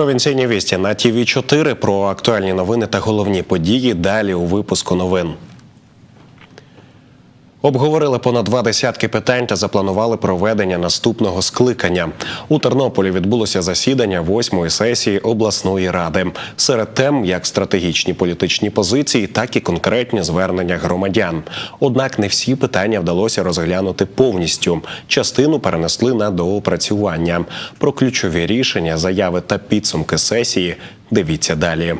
Провінційні вісті на ТІВІ 4 про актуальні новини та головні події. Далі у випуску новин. Обговорили понад два десятки питань та запланували проведення наступного скликання. У Тернополі відбулося засідання восьмої сесії обласної ради. Серед тем як стратегічні політичні позиції, так і конкретні звернення громадян. Однак не всі питання вдалося розглянути повністю. Частину перенесли на доопрацювання. Про ключові рішення, заяви та підсумки сесії. Дивіться далі.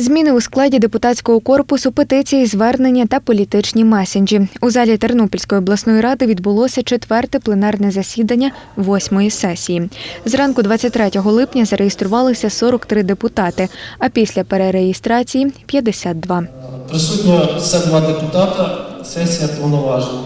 Зміни у складі депутатського корпусу, петиції, звернення та політичні месенджі. У залі Тернопільської обласної ради відбулося четверте пленарне засідання восьмої сесії. Зранку 23 липня зареєструвалися 43 депутати, а після перереєстрації 52. Присутньо 52 депутата, сесія повноважена.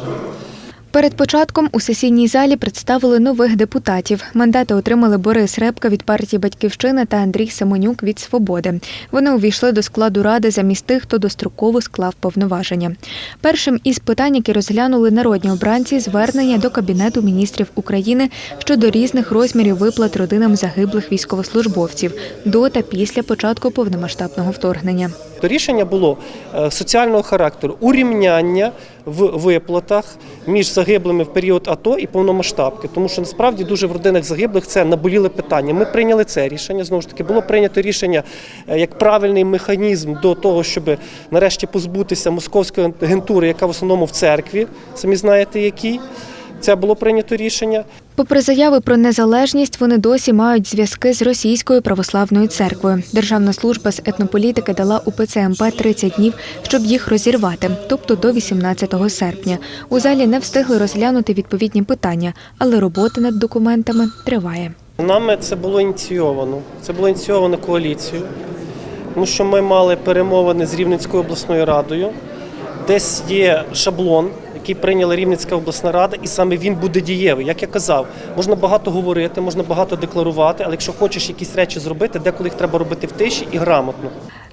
Перед початком у сесійній залі представили нових депутатів. Мандати отримали Борис Репка від партії Батьківщина та Андрій Семенюк від Свободи. Вони увійшли до складу ради замість тих, хто достроково склав повноваження. Першим із питань, які розглянули народні обранці, звернення до Кабінету міністрів України щодо різних розмірів виплат родинам загиблих військовослужбовців до та після початку повномасштабного вторгнення. То рішення було е, соціального характеру урівняння в виплатах між загиблими в період АТО і повномасштабки, тому що насправді дуже в родинах загиблих це наболіле питання. Ми прийняли це рішення. Знову ж таки, було прийнято рішення е, як правильний механізм до того, щоб нарешті позбутися московської агентури, яка в основному в церкві, самі знаєте, якій. Це було прийнято рішення. Попри заяви про незалежність, вони досі мають зв'язки з російською православною церквою. Державна служба з етнополітики дала УПЦ МП 30 днів, щоб їх розірвати, тобто до 18 серпня. У залі не встигли розглянути відповідні питання, але робота над документами триває. Нами це було ініційовано. Це було ініційовано коаліцією, тому що ми мали перемовини з Рівненською обласною радою. Десь є шаблон, який прийняла Рівненська обласна рада, і саме він буде дієвий. Як я казав, можна багато говорити, можна багато декларувати, але якщо хочеш якісь речі зробити, деколи їх треба робити в тиші і грамотно.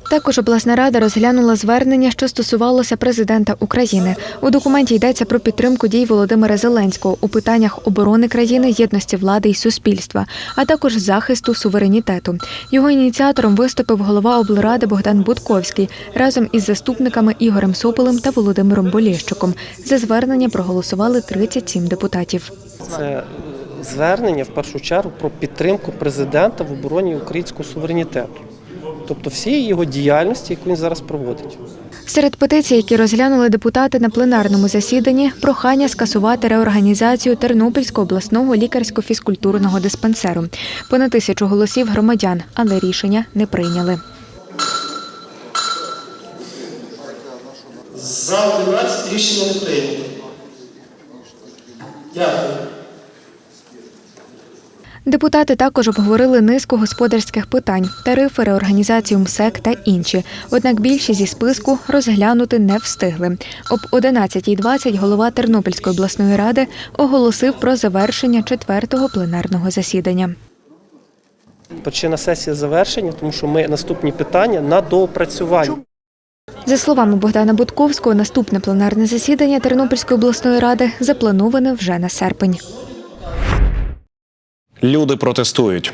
Також обласна рада розглянула звернення, що стосувалося президента України. У документі йдеться про підтримку дій Володимира Зеленського у питаннях оборони країни, єдності влади і суспільства, а також захисту суверенітету. Його ініціатором виступив голова облради Богдан Будковський разом із заступниками Ігорем Сополем та Володимиром Болєщуком. За звернення проголосували 37 депутатів. Це звернення в першу чергу про підтримку президента в обороні українського суверенітету, тобто всієї його діяльності, яку він зараз проводить. Серед петицій, які розглянули депутати на пленарному засіданні, прохання скасувати реорганізацію Тернопільського обласного лікарсько-фізкультурного диспансеру. Понад тисячу голосів громадян, але рішення не прийняли. За 11 рішення не прийнято. Дякую. Депутати також обговорили низку господарських питань, тарифи, реорганізацію МСЕК та інші. Однак більшість зі списку розглянути не встигли. Об 11.20 голова Тернопільської обласної ради оголосив про завершення четвертого пленарного засідання. Причина сесії завершення, тому що ми наступні питання на доопрацювання. За словами Богдана Будковського, наступне пленарне засідання Тернопільської обласної ради заплановане вже на серпень. Люди протестують.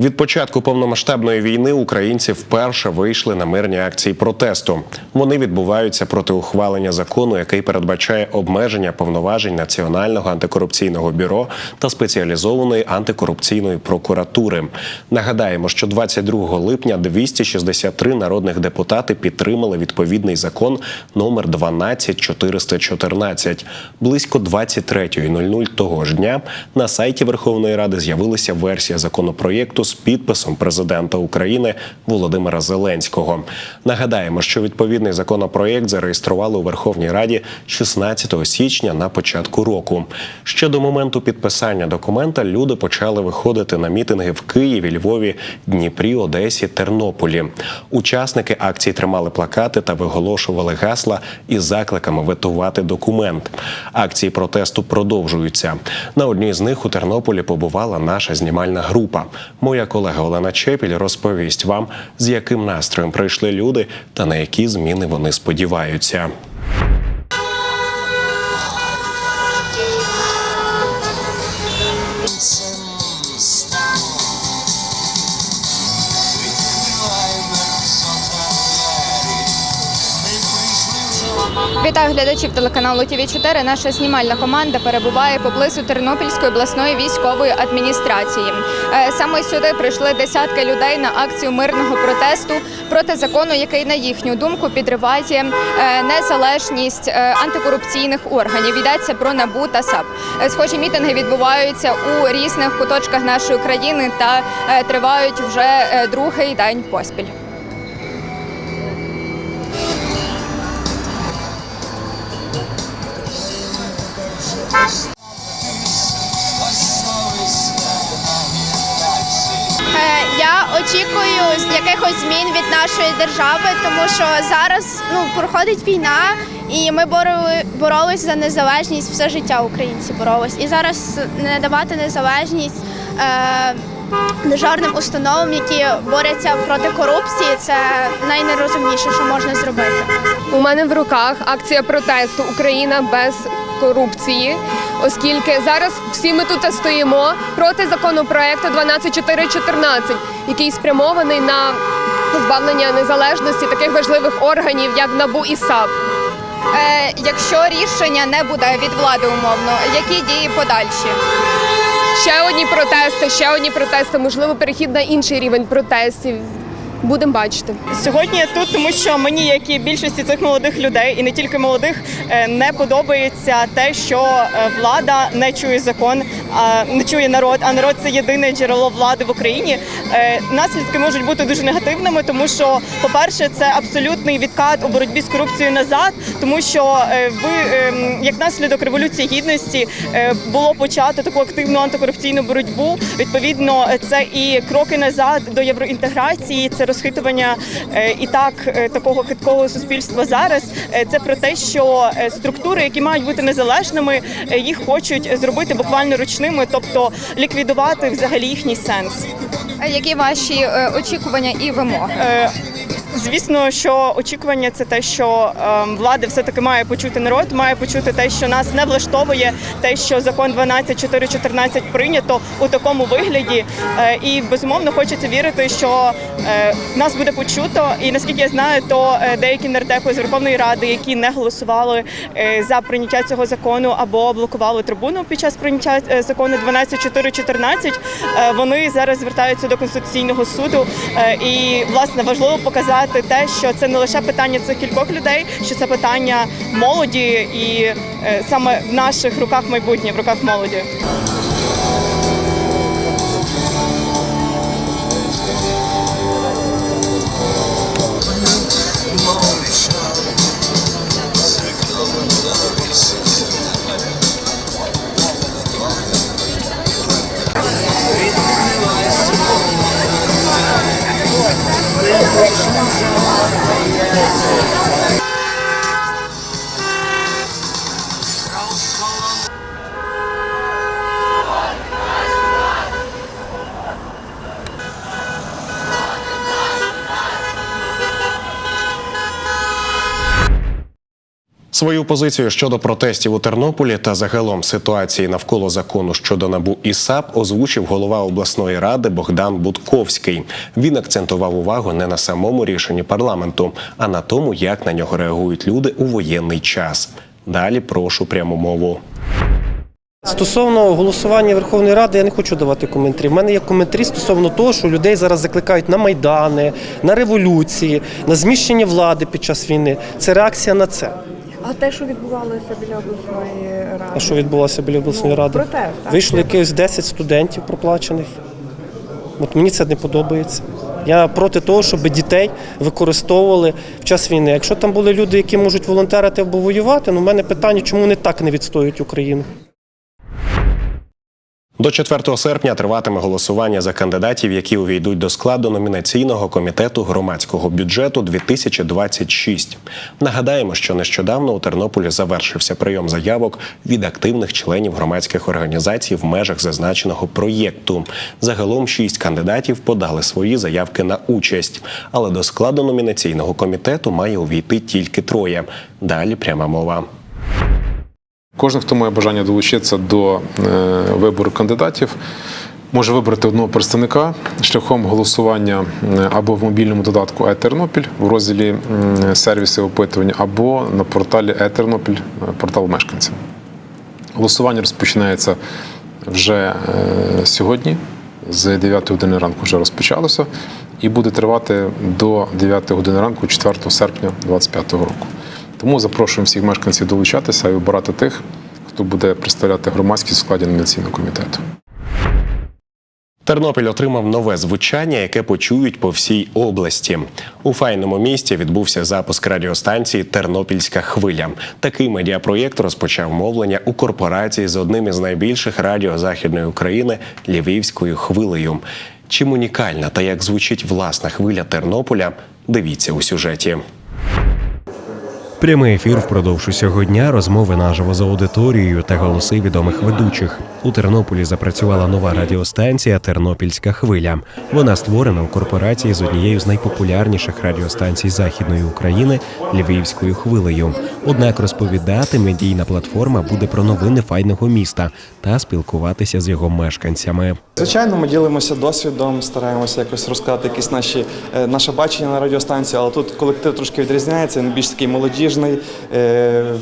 Від початку повномасштабної війни українці вперше вийшли на мирні акції протесту. Вони відбуваються проти ухвалення закону, який передбачає обмеження повноважень Національного антикорупційного бюро та спеціалізованої антикорупційної прокуратури. Нагадаємо, що 22 липня 263 народних депутати підтримали відповідний закон номер 12414. Близько 23.00 того ж дня на сайті Верховної Ради з'явилася версія законопроєкту з підписом президента України Володимира Зеленського. Нагадаємо, що відповідний законопроєкт зареєстрували у Верховній Раді 16 січня на початку року. Ще до моменту підписання документа люди почали виходити на мітинги в Києві, Львові, Дніпрі, Одесі, Тернополі. Учасники акції тримали плакати та виголошували гасла із закликами ветувати документ. Акції протесту продовжуються. На одній з них у Тернополі побувала наша знімальна група. Моя колега Олена Чепіль розповість вам, з яким настроєм прийшли люди та на які зміни вони сподіваються. Вітаю глядачів телеканалу ТВ 4 Наша знімальна команда перебуває поблизу Тернопільської обласної військової адміністрації. Е, Саме сюди прийшли десятки людей на акцію мирного протесту проти закону, який на їхню думку підриває е, незалежність е, антикорупційних органів. Йдеться про НАБУ та САП. Схожі мітинги відбуваються у різних куточках нашої країни та тривають вже другий день поспіль. Я очікую якихось змін від нашої держави, тому що зараз ну проходить війна, і ми бороли, боролись за незалежність все життя українці боролись. І зараз не давати незалежність е, державним установам, які борються проти корупції, це найнерозумніше, що можна зробити. У мене в руках акція протесту Україна без корупції, оскільки зараз всі ми тут стоїмо проти законопроекту 12414, який спрямований на позбавлення незалежності таких важливих органів, як НАБУ і САП. Е, Якщо рішення не буде від влади умовно, які дії подальші? Ще одні протести, ще одні протести, можливо, перехід на інший рівень протестів. Будемо бачити. Сьогодні я тут, тому що мені, як і більшості цих молодих людей, і не тільки молодих, е, не подобається те, що е, влада не чує закон, а не чує народ. А народ це єдине джерело влади в Україні. Е, Наслідки можуть бути дуже негативними, тому що, по-перше, це абсолютний відкат у боротьбі з корупцією назад, тому що ви е, як наслідок революції гідності було почато таку активну антикорупційну боротьбу. Відповідно, це і кроки назад до євроінтеграції, це розхитування е, і так е, такого хиткого суспільства зараз. Е, Це про те, що структури, які мають бути незалежними, їх хочуть зробити буквально ручними, тобто ліквідувати взагалі їхній сенс. Які ваші очікування і вимоги? Звісно, що очікування це те, що ем, влада все-таки має почути народ, має почути те, що нас не влаштовує, те, що закон 12.4.14 прийнято у такому вигляді. Е, і безумовно хочеться вірити, що е, нас буде почуто. І наскільки я знаю, то е, деякі нардепи з Верховної Ради, які не голосували за прийняття цього закону або блокували трибуну під час прийняття закону 12.4.14, е, вони зараз звертаються до конституційного суду. І власне важливо показати те, що це не лише питання цих кількох людей, що це питання молоді, і е, саме в наших руках майбутнє, в руках молоді. Congratulations. Свою позицію щодо протестів у Тернополі та загалом ситуації навколо закону щодо набу і САП озвучив голова обласної ради Богдан Будковський. Він акцентував увагу не на самому рішенні парламенту, а на тому, як на нього реагують люди у воєнний час. Далі прошу пряму мову. Стосовно голосування Верховної Ради, я не хочу давати коментарі. У мене є коментарі стосовно того, що людей зараз закликають на майдани, на революції, на зміщення влади під час війни. Це реакція на це. А те, що відбувалося біля обласної ради, А що відбулося біля обласної Ну, ради? протест, так. Вийшло якихось 10 студентів проплачених. От мені це не подобається. Я проти того, щоб дітей використовували в час війни. Якщо там були люди, які можуть волонтерити або воювати, ну в мене питання, чому вони так не відстоюють Україну? До 4 серпня триватиме голосування за кандидатів, які увійдуть до складу номінаційного комітету громадського бюджету 2026. Нагадаємо, що нещодавно у Тернополі завершився прийом заявок від активних членів громадських організацій в межах зазначеного проєкту. Загалом шість кандидатів подали свої заявки на участь, але до складу номінаційного комітету має увійти тільки троє. Далі пряма мова. Кожен, хто має бажання долучитися до е, вибору кандидатів, може вибрати одного представника шляхом голосування або в мобільному додатку «Е-Тернопіль» в розділі сервіси опитування, або на порталі «Е-Тернопіль», е, портал мешканців. Голосування розпочинається вже е, сьогодні, з 9 години ранку вже розпочалося, і буде тривати до 9 години ранку, 4 серпня 2025 року. Тому запрошуємо всіх мешканців долучатися і обирати тих, хто буде представляти громадськість в складі номінаційного комітету. Тернопіль отримав нове звучання, яке почують по всій області. У файному місті відбувся запуск радіостанції Тернопільська хвиля. Такий медіапроєкт розпочав мовлення у корпорації з одним із найбільших радіо Західної України Львівською хвилею. Чим унікальна та як звучить власна хвиля Тернополя? Дивіться у сюжеті. Прямий ефір впродовж усього дня, розмови наживо за аудиторією та голоси відомих ведучих. У Тернополі запрацювала нова радіостанція Тернопільська хвиля. Вона створена у корпорації з однією з найпопулярніших радіостанцій Західної України Львівською хвилею. Однак розповідати медійна платформа буде про новини файного міста та спілкуватися з його мешканцями. Звичайно, ми ділимося досвідом, стараємося якось розказати якісь наші е, наше бачення на радіостанції, але тут колектив трошки відрізняється. Він більш такий молодіжний е,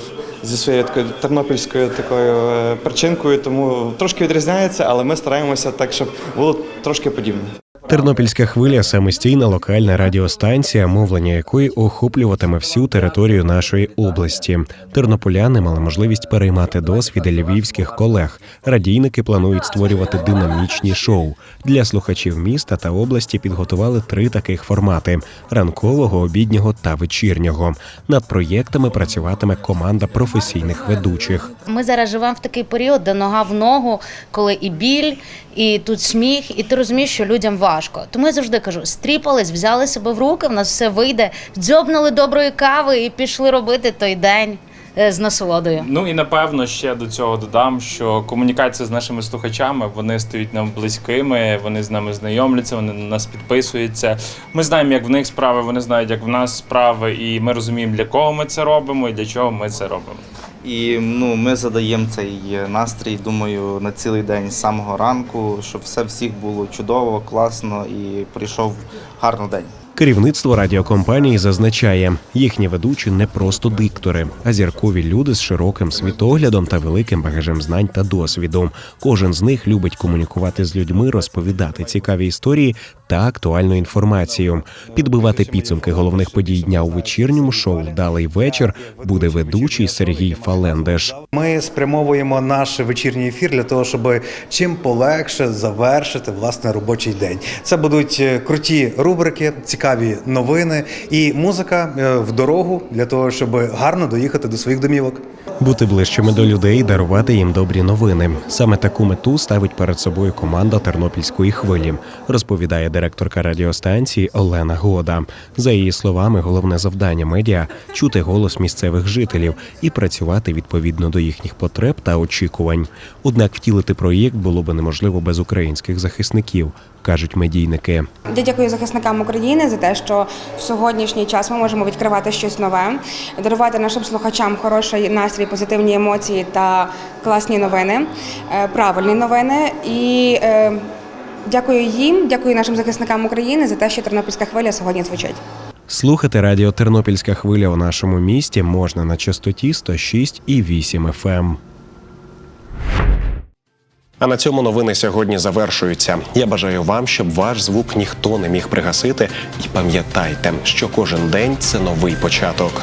зі своєю такою тернопільською такою е, причинкою, тому трошки відрізняється, але ми стараємося так, щоб було трошки подібне. Тернопільська хвиля самостійна локальна радіостанція, мовлення якої охоплюватиме всю територію нашої області. Тернополяни мали можливість переймати досвіди львівських колег. Радійники планують створювати динамічні шоу для слухачів міста та області. Підготували три таких формати: ранкового, обіднього та вечірнього. Над проєктами працюватиме команда професійних ведучих. Ми зараз живемо в такий період, де нога в ногу, коли і біль, і тут сміх, і ти розумієш, що людям важко. Тому я завжди кажу: стріпались, взяли себе в руки, в нас все вийде, дзьобнули доброї кави і пішли робити той день е, з насолодою. Ну і напевно ще до цього додам, що комунікація з нашими слухачами вони стають нам близькими, вони з нами знайомляться, вони на нас підписуються. Ми знаємо, як в них справи, вони знають, як в нас справи, і ми розуміємо, для кого ми це робимо і для чого ми це робимо. І ну, ми задаємо цей настрій, думаю, на цілий день з самого ранку, щоб все всіх було чудово, класно і прийшов гарний день. Керівництво радіокомпанії зазначає, їхні ведучі не просто диктори, а зіркові люди з широким світоглядом та великим багажем знань та досвіду. Кожен з них любить комунікувати з людьми, розповідати цікаві історії та актуальну інформацію. Підбивати підсумки головних подій дня у вечірньому шоу Вдалий вечір буде ведучий Сергій Фалендеш. Ми спрямовуємо наш вечірній ефір для того, щоб чим полегше завершити власне робочий день. Це будуть е, круті рубрики, цікаві новини і музика е, в дорогу для того, щоб гарно доїхати до своїх домівок. Бути ближчими до людей, дарувати їм добрі новини. Саме таку мету ставить перед собою команда Тернопільської хвилі, розповідає директорка радіостанції Олена Года. За її словами, головне завдання медіа чути голос місцевих жителів і працювати відповідно до їхніх потреб та очікувань. Однак втілити проєкт було би неможливо без українських захисників, кажуть медійники. Я дякую захисникам України за те, що в сьогоднішній час ми можемо відкривати щось нове, дарувати нашим слухачам хороший настрій, позитивні емоції та класні новини, е, правильні новини. І е, дякую їм, дякую нашим захисникам України за те, що Тернопільська хвиля сьогодні звучить. Слухати радіо Тернопільська хвиля у нашому місті можна на частоті 106,8 FM. А на цьому новини сьогодні завершуються. Я бажаю вам, щоб ваш звук ніхто не міг пригасити. І пам'ятайте, що кожен день це новий початок.